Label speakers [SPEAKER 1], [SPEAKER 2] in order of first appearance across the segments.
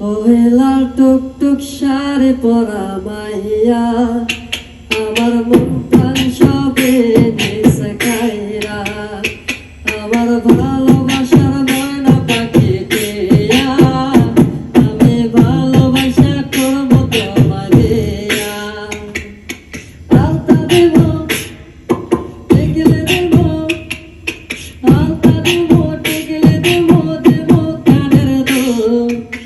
[SPEAKER 1] ওহে লাল টুক টুক সারে পরা মাইয়া, আমার মন প্রাণ সবে নিছে কাইরা আমার ভালোবাসার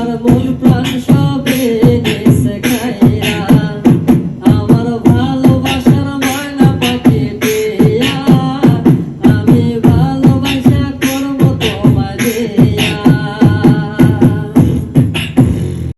[SPEAKER 1] para longe, para